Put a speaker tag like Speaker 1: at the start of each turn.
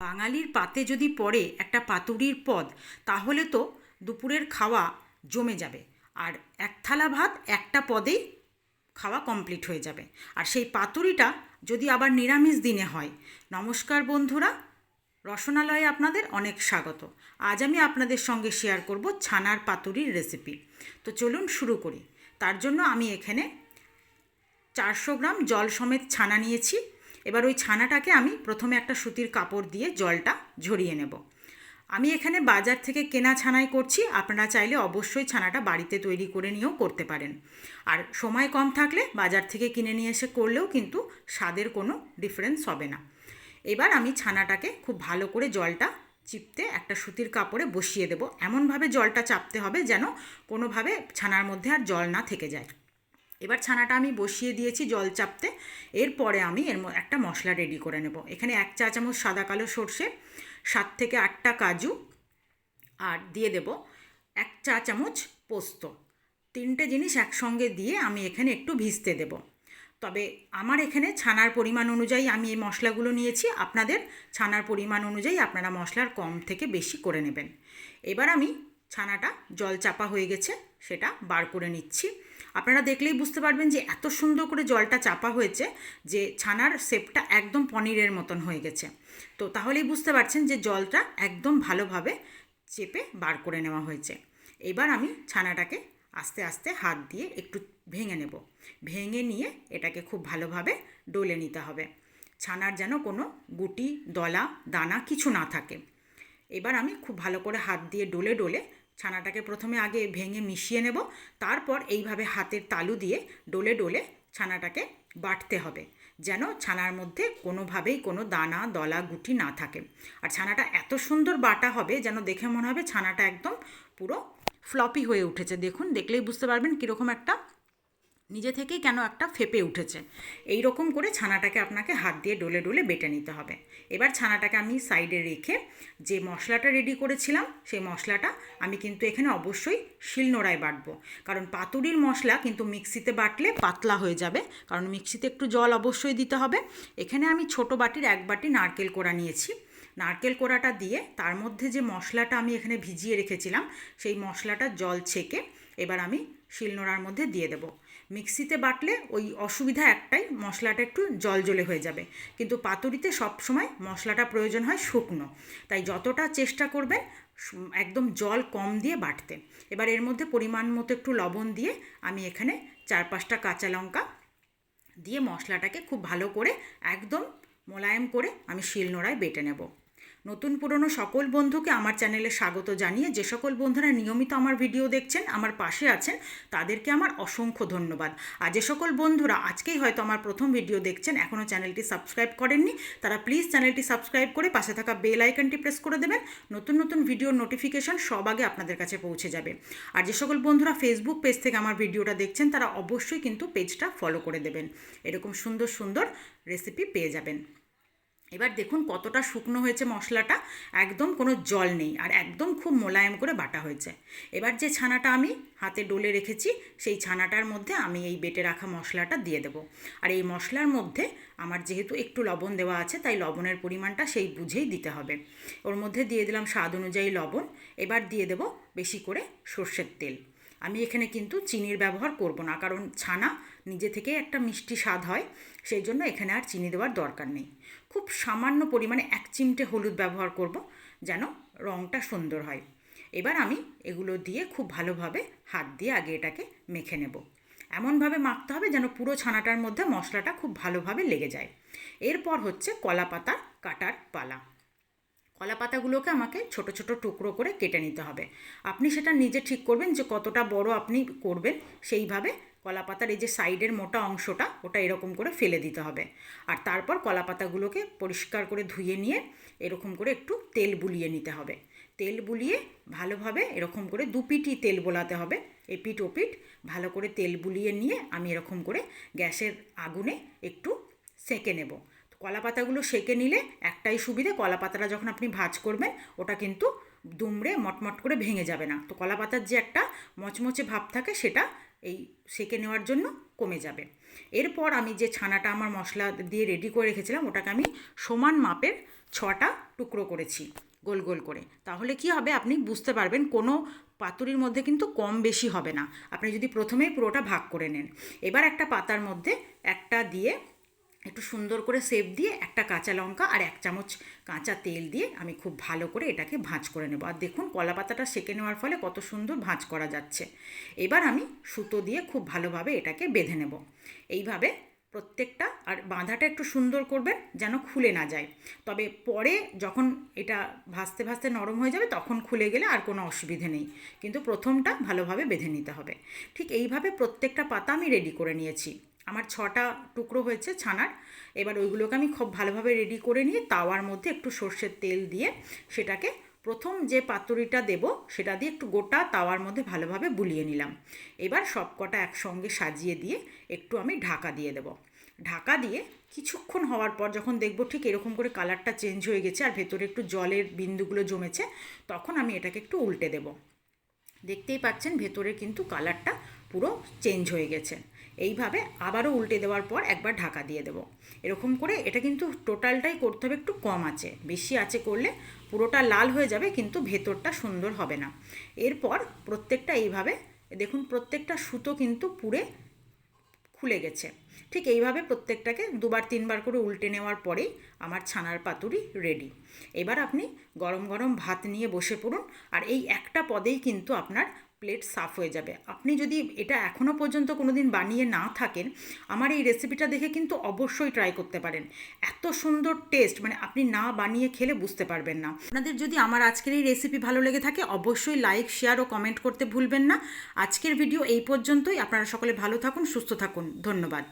Speaker 1: বাঙালির পাতে যদি পড়ে একটা পাতুরির পদ, তাহলে তো দুপুরের খাওয়া জমে যাবে। আর এক থালা ভাত একটা পদেই খাওয়া কমপ্লিট হয়ে যাবে। আর সেই পাতুরিটা যদি আবার নিরামিষ দিনে হয়, নমস্কার বন্ধুরা, রসনালয়ে আপনাদের অনেক স্বাগত। আজ আমি আপনাদের সঙ্গে শেয়ার করব ছানার পাতুরির রেসিপি তো চলুন শুরু করি। তার জন্য আমি এখানে চারশো গ্রাম জল সমেত ছানা নিয়েছি। এবার ওই ছানাটাকে আমি প্রথমে একটা সুতির কাপড় দিয়ে জলটা ঝরিয়ে নেব। আমি এখানে বাজার থেকে কেনা ছানাই করছি, আপনারা চাইলে অবশ্যই ছানাটা বাড়িতে তৈরি করে নিয়েও করতে পারেন। আর সময় কম থাকলে বাজার থেকে কিনে নিয়ে এসে করলেও কিন্তু স্বাদের কোনো ডিফারেন্স হবে না। এবার আমি ছানাটাকে খুব ভালো করে জলটা চিপতে একটা সুতির কাপড়ে বসিয়ে দেবো। এমনভাবে জলটা চাপতে হবে যেন কোনোভাবে ছানার মধ্যে আর জল না থেকে যায়। এবার ছানাটা আমি বসিয়ে দিয়েছি জল চাপতে। এরপরে আমি এর একটা মশলা রেডি করে নেব। এখানে এক চা চামচ সাদা কালো সর্ষে, সাত থেকে আটটা কাজু আর দিয়ে দেব এক চা চামচ পোস্ত। তিনটে জিনিস একসঙ্গে দিয়ে আমি এখানে একটু ভিজতে দেব। তবে আমার এখানে ছানার পরিমাণ অনুযায়ী আমি এই মশলাগুলো নিয়েছি। আপনাদের ছানার পরিমাণ অনুযায়ী আপনারা মশলার কম থেকে বেশি করে নেবেন। এবার আমি ছানাটা জল চাপা হয়ে গেছে, সেটা বার করে নিচ্ছি। আপনারা দেখলেই বুঝতে পারবেন যে এত সুন্দর করে জলটা চাপা হয়েছে যে ছানার শেপটা একদম পনিরের মতন হয়ে গেছে। তো তাহলেই বুঝতে পারছেন যে জলটা একদম ভালোভাবে চেপে বার করে নেওয়া হয়েছে। এবার আমি ছানাটাকে আস্তে আস্তে হাত দিয়ে একটু ভেঙে নেব। ভেঙে নিয়ে এটাকে খুব ভালোভাবে ডলে নিতে হবে। ছানার যেন কোনো গুটি, দলা, দানা কিছু না থাকে। এবার আমি খুব ভালো করে হাত দিয়ে ডলে ডলে ছানাটাকে প্রথমে আগে ভেঙে মিশিয়ে নেব, তারপর এইভাবে হাতের তালু দিয়ে ডোলে ডোলে ছানাটাকে বাটতে হবে, যেন ছানার মধ্যে কোনোভাবেই কোনো দানা, দলা, গুটি না থাকে। আর ছানাটা এত সুন্দর বাটা হবে যেন দেখে মনে হবে ছানাটা একদম পুরো ফ্লপি হয়ে উঠেছে। দেখুন, দেখলেই বুঝতে পারবেন কীরকম একটা নিজে থেকেই কেন একটা ফেপে উঠেছে। এই রকম করে ছানাটাকে আপনাকে হাত দিয়ে ডলে ডলে বেটে নিতে হবে। এবার ছানাটাকে আমি সাইডে রেখে যে মশলাটা রেডি করেছিলাম, সেই মশলাটা আমি কিন্তু এখানে অবশ্যই শিলনোড়ায় বাটবো। কারণ পাতুরির মশলা কিন্তু মিক্সিতে বাটলে পাতলা হয়ে যাবে, কারণ মিক্সিতে একটু জল অবশ্যই দিতে হবে। এখানে আমি ছোট বাটির এক বাটি নারকেল কোড়া নিয়েছি। নারকেল কোড়াটা দিয়ে তার মধ্যে যে মশলাটা আমি এখানে ভিজিয়ে রেখেছিলাম, সেই মশলাটা জল ছেঁকে এবার আমি শিলনোড়ার মধ্যে দিয়ে দেবো। মিক্সিতে বাটলে ওই অসুবিধা একটাই, মশলাটা একটু জল জলে হয়ে যাবে। কিন্তু পাতুরিতে সব সময় মশলাটা প্রয়োজন হয় শুকনো। তাই যতটা চেষ্টা করবেন একদম জল কম দিয়ে বাটতে। এবার এর মধ্যে পরিমাণ মতো একটু লবণ দিয়ে আমি এখানে চার পাঁচটা কাঁচা লঙ্কা দিয়ে মশলাটাকে খুব ভালো করে একদম মোলায়েম করে আমি শিলনোড়ায় বেটে নেব। নতুন পুরনো সকল বন্ধুকে আমার চ্যানেলে স্বাগত জানিয়ে যে সকল বন্ধুরা নিয়মিত আমার ভিডিও দেখছেন, আমার পাশে আছেন, তাদেরকে আমার অসংখ্য ধন্যবাদ। আর যে সকল বন্ধুরা আজকেই হয়তো আমার প্রথম ভিডিও দেখছেন, এখনও চ্যানেলটি সাবস্ক্রাইব করেননি, তারা প্লিজ চ্যানেলটি সাবস্ক্রাইব করে পাশে থাকা বেল আইকনটি প্রেস করে দেবেন। নতুন নতুন ভিডিওর নোটিফিকেশন সব আগে আপনাদের কাছে পৌঁছে যাবে। আর যে সকল বন্ধুরা ফেসবুক পেজ থেকে আমার ভিডিওটা দেখছেন, তারা অবশ্যই কিন্তু পেজটা ফলো করে দেবেন। এরকম সুন্দর সুন্দর রেসিপি পেয়ে যাবেন। এবার দেখুন কতটা শুকনো হয়েছে মশলাটা। একদম কোনো জল নেই আর একদম খুব মোলায়েম করে বাটা হয়েছে। এবার যে ছানাটা আমি হাতে ডলে রেখেছি, সেই ছানাটার মধ্যে আমি এই বেটে রাখা মশলাটা দিয়ে দেবো। আর এই মশলার মধ্যে আমার যেহেতু একটু লবণ দেওয়া আছে, তাই লবণের পরিমাণটা সেই বুঝেই দিতে হবে। ওর মধ্যে দিয়ে দিলাম স্বাদ অনুযায়ী লবণ। এবার দিয়ে দেবো বেশি করে সর্ষের তেল। আমি এখানে কিন্তু চিনির ব্যবহার করব না, কারণ ছানা নিজে থেকেই একটা মিষ্টি স্বাদ হয়, সেই জন্য এখানে আর চিনি দেওয়ার দরকার নেই। খুব সামান্য পরিমাণে এক চিমটে হলুদ ব্যবহার করব, যেন রঙটা সুন্দর হয়। এবার আমি এগুলো দিয়ে খুব ভালোভাবে হাত দিয়ে আগে এটাকে মেখে নেব। এমনভাবে মাখতে হবে যেন পুরো ছানাটার মধ্যে মশলাটা খুব ভালোভাবে লেগে যায়। এরপর হচ্ছে কলা পাতা কাটার পালা। কলা পাতাগুলোকে আমাকে ছোট ছোট টুকরো করে কেটে নিতে হবে। আপনি সেটা নিজে ঠিক করবেন যে কতটা বড় আপনি করবেন, সেইভাবে কলা পাতার এই যে সাইডের মোটা অংশটা, ওটা এরকম করে ফেলে দিতে হবে। আর তারপর কলা পাতাগুলোকে পরিষ্কার করে ধুয়ে নিয়ে এরকম করে একটু তেল বুলিয়ে নিতে হবে। তেল বুলিয়ে ভালোভাবে এরকম করে দু পিঠই তেল বোলাতে হবে এপিট ওপিট ভালো করে তেল বুলিয়ে নিয়ে আমি এরকম করে গ্যাসের আগুনে একটু সেঁকে নেব। কলা পাতাগুলো সেঁকে নিলে একটাই সুবিধে কলা পাতাটা যখন আপনি ভাজ করবেন, ওটা কিন্তু দুমড়ে মটমট করে ভেঙে যাবে না। তো কলা পাতার যে একটা মচমচে ভাব থাকে, সেটা এই সেঁকে নেওয়ার জন্য কমে যাবে। এরপর আমি যে ছানাটা আমার মশলা দিয়ে রেডি করে রেখেছিলাম, ওটাকে আমি সমান মাপের ছটা টুকরো করেছি, গোল গোল করে। তাহলে কি হবে আপনি বুঝতে পারবেন, কোনো পাতুরির মধ্যে কিন্তু কম বেশি হবে না। আপনি যদি প্রথমেই পুরোটা ভাগ করে নেন। এবার একটা পাতার মধ্যে একটা দিয়ে একটু সুন্দর করে সেপ দিয়ে একটা কাঁচা লঙ্কা আর এক চামচ কাঁচা তেল দিয়ে আমি খুব ভালো করে এটাকে ভাঁজ করে নেব। আর দেখুন কলা পাতাটা সেঁকে নেওয়ার ফলে কত সুন্দর ভাঁজ করা যাচ্ছে। এবার আমি সুতো দিয়ে খুব ভালোভাবে এটাকে বেঁধে নেব। এইভাবে প্রত্যেকটা আর বাঁধাটা একটু সুন্দর করবেন যেন খুলে না যায়। তবে পরে যখন এটা ভাজতে ভাজতে নরম হয়ে যাবে তখন খুলে গেলে আর কোনো অসুবিধে নেই। কিন্তু প্রথমটা ভালোভাবে বেঁধে নিতে হবে। ঠিক এইভাবে প্রত্যেকটা পাতা আমি রেডি করে নিয়েছি। আমার ছটা টুকরো হয়েছে ছানার। এবার ওইগুলোকে আমি খুব ভালোভাবে রেডি করে নিয়ে তাওয়ার মধ্যে একটু সর্ষের তেল দিয়ে সেটাকে প্রথম যে পাতুরিটা দেব সেটা দিয়ে একটু গোটা তাওয়ার মধ্যে ভালোভাবে বুলিয়ে নিলাম। এবার সব কটা একসঙ্গে সাজিয়ে দিয়ে একটু আমি ঢাকা দিয়ে দেব। ঢাকা দিয়ে কিছুক্ষণ হওয়ার পর যখন দেখব ঠিক এরকম করে কালারটা চেঞ্জ হয়ে গেছে আর ভেতরে একটু জলের বিন্দুগুলো জমেছে, তখন আমি এটাকে একটু উল্টে দেব। দেখতেই পাচ্ছেন ভেতরে কিন্তু কালারটা পুরো চেঞ্জ হয়ে গেছে। এইভাবে আবারও উল্টে দেওয়ার পর একবার ঢাকা দিয়ে দেবো। এরকম করে এটা কিন্তু টোটালটাই করতে হবে, একটু কম আছে। বেশি আছে করলে পুরোটা লাল হয়ে যাবে, কিন্তু ভেতরটা সুন্দর হবে না। এরপর প্রত্যেকটা এইভাবে, দেখুন প্রত্যেকটা সুতো কিন্তু পুড়ে খুলে গেছে। ঠিক এইভাবে প্রত্যেকটাকে দুবার, তিনবার করে উল্টে নেওয়ার পরেই আমার ছানার পাতুরি রেডি এবার আপনি গরম গরম ভাত নিয়ে বসে পড়ুন আর এই একটা পদেই কিন্তু আপনার প্লেট সাফ হয়ে যাবে। আপনি যদি এটা এখনও পর্যন্ত কোনো দিন বানিয়ে না থাকেন, আমার এই রেসিপিটা দেখে কিন্তু অবশ্যই ট্রাই করতে পারেন। এত সুন্দর টেস্ট মানে আপনি না বানিয়ে খেলে বুঝতে পারবেন না। আপনাদের যদি আমার আজকের এই রেসিপি ভালো লেগে থাকে, অবশ্যই লাইক শেয়ার ও কমেন্ট করতে ভুলবেন না। আজকের ভিডিও এই পর্যন্তই। আপনারা সকলে ভালো থাকুন, সুস্থ থাকুন। ধন্যবাদ।